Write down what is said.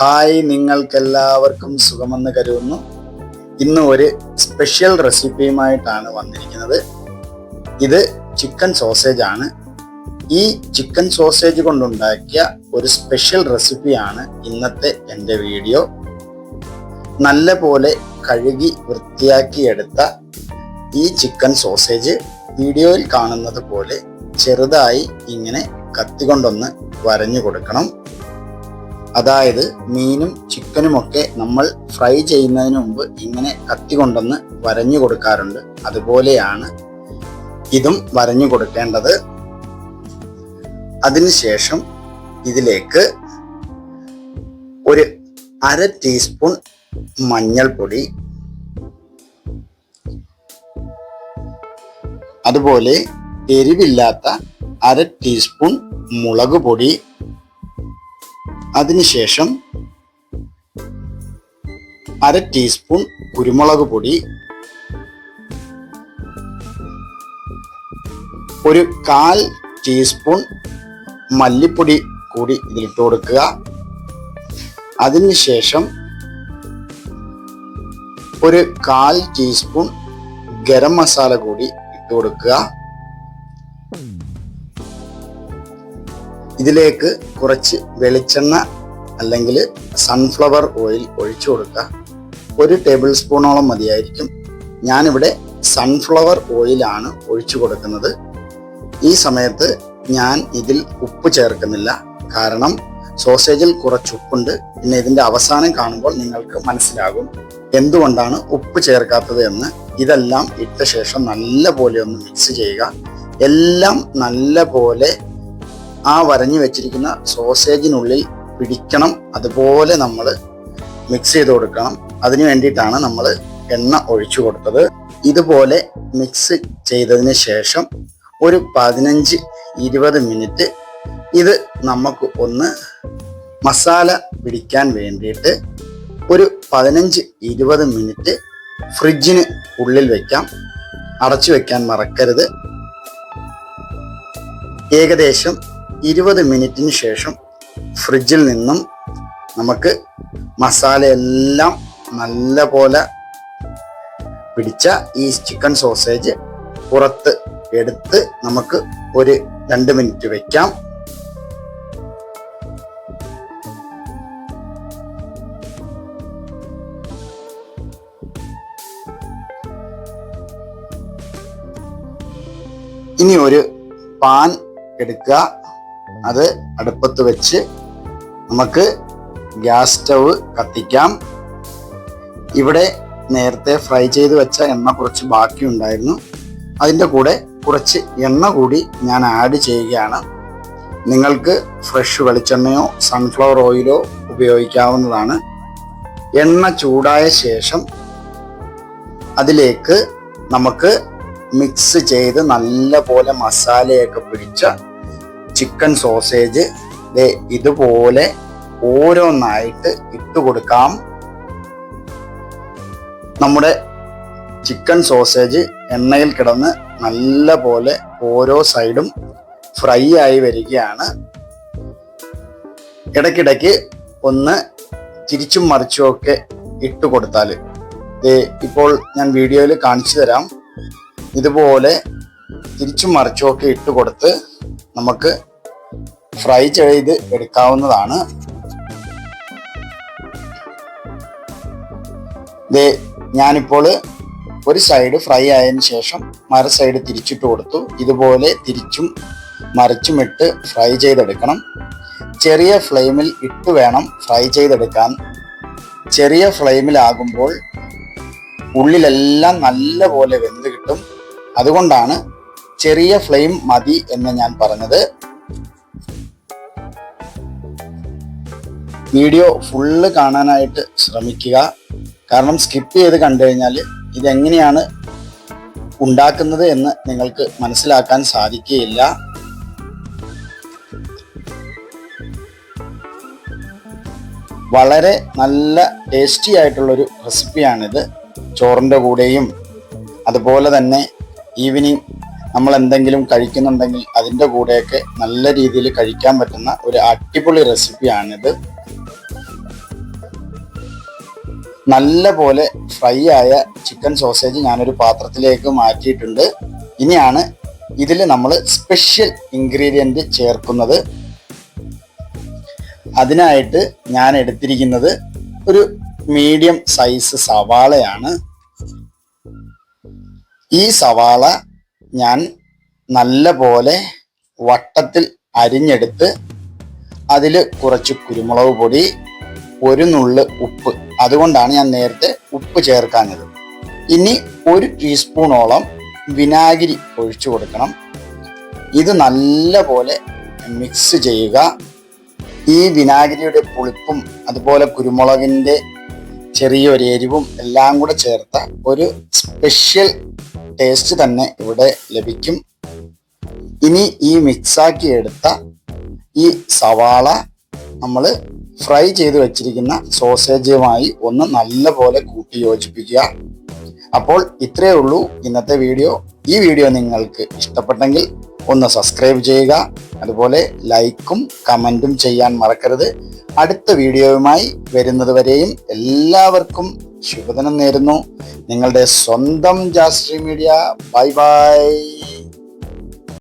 Hi നിങ്ങൾക്കെല്ലാവർക്കും സുഖമെന്ന് കരുതുന്നു. ഇന്ന് ഒരു സ്പെഷ്യൽ റെസിപ്പിയുമായിട്ടാണ് വന്നിരിക്കുന്നത്. ഇത് ചിക്കൻ സോസേജ് ആണ്. ഈ ചിക്കൻ സോസേജ് കൊണ്ടുണ്ടാക്കിയ ഒരു സ്പെഷ്യൽ റെസിപ്പിയാണ് ഇന്നത്തെ എന്റെ വീഡിയോ. നല്ല പോലെ കഴുകി വൃത്തിയാക്കിയെടുത്ത ഈ ചിക്കൻ സോസേജ് വീഡിയോയിൽ കാണുന്നത് പോലെ ചെറുതായി ഇങ്ങനെ കത്തി കൊണ്ടൊന്ന് വരഞ്ഞു കൊടുക്കണം. അതായത് മീനും ചിക്കനും ഒക്കെ നമ്മൾ ഫ്രൈ ചെയ്യുന്നതിന് മുമ്പ് ഇങ്ങനെ കത്തി കൊണ്ടൊന്ന് വരഞ്ഞു കൊടുക്കാറുണ്ട്. അതുപോലെയാണ് ഇതും വരഞ്ഞു കൊടുക്കേണ്ടത്. അതിനുശേഷം ഇതിലേക്ക് ഒരു അര ടീസ്പൂൺ മഞ്ഞൾപ്പൊടി അതുപോലെ എരിവില്ലാത്ത അര ടീസ്പൂൺ മുളക് പൊടി അതിനുശേഷം അര ടീസ്പൂൺ കുരുമുളക് പൊടി ഒരു കാൽ ടീസ്പൂൺ മല്ലിപ്പൊടി കൂടി ഇതിലിട്ട് കൊടുക്കുക. അതിനുശേഷം ഒരു കാൽ ടീസ്പൂൺ ഗരം മസാല കൂടി ഇട്ട് കൊടുക്കുക. ഇതിലേക്ക് കുറച്ച് വെളിച്ചെണ്ണ അല്ലെങ്കിൽ സൺഫ്ലവർ ഓയിൽ ഒഴിച്ചു കൊടുക്കുക. ഒരു ടേബിൾ സ്പൂണോളം മതിയായിരിക്കും. ഞാനിവിടെ സൺഫ്ലവർ ഓയിലാണ് ഒഴിച്ചു കൊടുക്കുന്നത്. ഈ സമയത്ത് ഞാൻ ഇതിൽ ഉപ്പ് ചേർക്കുന്നില്ല. കാരണം സോസേജിൽ കുറച്ച് ഉപ്പുണ്ട്. പിന്നെ ഇതിന്റെ അവസാനം കാണുമ്പോൾ നിങ്ങൾക്ക് മനസ്സിലാകും എന്തുകൊണ്ടാണ് ഉപ്പ് ചേർക്കാത്തത് എന്ന്. ഇതെല്ലാം ഇട്ട ശേഷം നല്ല പോലെ ഒന്ന് മിക്സ് ചെയ്യുക. എല്ലാം നല്ല പോലെ ആ വരഞ്ഞു വെച്ചിരിക്കുന്ന സോസേജിനുള്ളിൽ പിടിക്കണം അതുപോലെ നമ്മൾ മിക്സ് ചെയ്ത് കൊടുക്കണം. അതിനു വേണ്ടിയിട്ടാണ് നമ്മൾ എണ്ണ ഒഴിച്ചു കൊടുത്തത്. ഇതുപോലെ മിക്സ് ചെയ്തതിന് ശേഷം ഒരു പതിനഞ്ച് ഇരുപത് മിനിറ്റ് ഇത് നമുക്ക് ഒന്ന് മസാല പിടിക്കാൻ വേണ്ടിയിട്ട് ഒരു പതിനഞ്ച് ഇരുപത് മിനിറ്റ് ഫ്രിഡ്ജിന് ഉള്ളിൽ വെക്കാം. അടച്ചു വെക്കാൻ മറക്കരുത്. ഏകദേശം ഇരുപത് മിനിറ്റിന് ശേഷം ഫ്രിഡ്ജിൽ നിന്നും നമുക്ക് മസാലയെല്ലാം നല്ല പോലെ പിടിച്ച ഈ ചിക്കൻ സോസേജ് പുറത്ത് എടുത്ത് നമുക്ക് ഒരു രണ്ട് മിനിറ്റ് വെക്കാം. ഇനി ഒരു പാൻ എടുക്കുക. അത് അടുപ്പത്ത് വെച്ച് നമുക്ക് ഗ്യാസ് സ്റ്റവ് കത്തിക്കാം. ഇവിടെ നേരത്തെ ഫ്രൈ ചെയ്ത് വെച്ച എണ്ണ കുറച്ച് ബാക്കി ഉണ്ടായിരുന്നു. അതിന്റെ കൂടെ കുറച്ച് എണ്ണ കൂടി ഞാൻ ആഡ് ചെയ്യുകയാണ്. നിങ്ങൾക്ക് ഫ്രഷ് വെളിച്ചെണ്ണയോ സൺഫ്ലവർ ഓയിലോ ഉപയോഗിക്കാവുന്നതാണ്. എണ്ണ ചൂടായ ശേഷം അതിലേക്ക് നമുക്ക് മിക്സ് ചെയ്ത് നല്ല പോലെ മസാലയൊക്കെ പിടിച്ച ചിക്കൻ സോസേജ് ഇതുപോലെ ഓരോന്നായിട്ട് ഇട്ട് കൊടുക്കാം. നമ്മുടെ ചിക്കൻ സോസേജ് എണ്ണയിൽ കിടന്ന് നല്ല പോലെ ഓരോ സൈഡും ഫ്രൈ ആയി വരികയാണ്. ഇടയ്ക്കിടയ്ക്ക് ഒന്ന് തിരിച്ചും മറിച്ചും ഒക്കെ ഇട്ട് കൊടുത്താൽ ഇപ്പോൾ ഞാൻ വീഡിയോയിൽ കാണിച്ചു തരാം. ഇതുപോലെ തിരിച്ചും മറിച്ചും ഒക്കെ ഇട്ട് കൊടുത്ത് നമുക്ക് ഫ്രൈ ചെയ്ത് എടുക്കാവുന്നതാണ്. ഇത് ഞാനിപ്പോൾ ഒരു സൈഡ് ഫ്രൈ ആയതിനു ശേഷം മറ സൈഡ് തിരിച്ചിട്ട് കൊടുത്തു. ഇതുപോലെ തിരിച്ചും മറിച്ചുമിട്ട് ഫ്രൈ ചെയ്തെടുക്കണം. ചെറിയ ഫ്ലെയിമിൽ ഇട്ട് വേണം ഫ്രൈ ചെയ്തെടുക്കാൻ. ചെറിയ ഫ്ലെയിമിലാകുമ്പോൾ ഉള്ളിലെല്ലാം നല്ല പോലെ വെന്ത് കിട്ടും. അതുകൊണ്ടാണ് ചെറിയ ഫ്ലെയിം മതി എന്ന് ഞാൻ പറഞ്ഞത്. വീഡിയോ ഫുള്ള് കാണാനായിട്ട് ശ്രമിക്കുക. കാരണം സ്കിപ്പ് ചെയ്ത് കണ്ടു കഴിഞ്ഞാൽ ഇതെങ്ങനെയാണ് ഉണ്ടാക്കുന്നത് എന്ന് നിങ്ങൾക്ക് മനസ്സിലാക്കാൻ സാധിക്കുകയില്ല. വളരെ നല്ല ടേസ്റ്റി ആയിട്ടുള്ളൊരു റെസിപ്പിയാണിത് ചോറിന്റെ കൂടെയും അതുപോലെ തന്നെ ഈവനിങ് നമ്മൾ എന്തെങ്കിലും കഴിക്കുന്നുണ്ടെങ്കിൽ അതിന്റെ കൂടെയൊക്കെ നല്ല രീതിയിൽ കഴിക്കാൻ പറ്റുന്ന ഒരു അടിപൊളി റെസിപ്പിയാണിത് നല്ല പോലെ ഫ്രൈ ആയ ചിക്കൻ സോസേജ് ഞാനൊരു പാത്രത്തിലേക്ക് മാറ്റിയിട്ടുണ്ട്. ഇനിയാണ് ഇതിൽ നമ്മൾ സ്പെഷ്യൽ ഇൻഗ്രീഡിയന്റ് ചേർക്കുന്നത്. അതിനായിട്ട് ഞാൻ എടുത്തിരിക്കുന്നത് ഒരു മീഡിയം സൈസ് സവാളയാണ്. ഈ സവാള ഞാൻ നല്ല പോലെ വട്ടത്തിൽ അരിഞ്ഞെടുത്ത് അതിൽ കുറച്ച് കുരുമുളക് പൊടി ഒരു നുള്ള് ഉപ്പ് അതുകൊണ്ടാണ് ഞാൻ നേരത്തെ ഉപ്പ് ചേർക്കാഞ്ഞത്. ഇനി ഒരു ടീസ്പൂണോളം വിനാഗിരി ഒഴിച്ചു കൊടുക്കണം. ഇത് നല്ലപോലെ മിക്സ് ചെയ്യുക. ഈ വിനാഗിരിയുടെ പുളിപ്പും അതുപോലെ കുരുമുളകിന്റെ ചെറിയൊരു എരിവും എല്ലാം കൂടെ ചേർത്ത ഒരു സ്പെഷ്യൽ ടേസ്റ്റ് തന്നെ ഇവിടെ ലഭിക്കും. ഇനി ഈ മിക്സാക്കി എടുത്ത ഈ സവാള നമ്മൾ ഫ്രൈ ചെയ്ത് വെച്ചിരിക്കുന്ന സോസേജുമായി ഒന്ന് നല്ലപോലെ കൂട്ടി യോജിപ്പിക്കുക അപ്പോൾ ഇത്രയേ ഉള്ളൂ ഇന്നത്തെ വീഡിയോ. ഈ വീഡിയോ നിങ്ങൾക്ക് ഇഷ്ടപ്പെട്ടെങ്കിൽ ഒന്ന് സബ്സ്ക്രൈബ് ചെയ്യുക. അതുപോലെ ലൈക്കും കമന്റും ചെയ്യാൻ മറക്കരുത്. അടുത്ത വീഡിയോയുമായി വരുന്നതുവരെയും എല്ലാവർക്കും ശുഭദിനം നേരുന്നു. നിങ്ങളുടെ സ്വന്തം ജാസ്ട്രി മീഡിയ. Bye bye.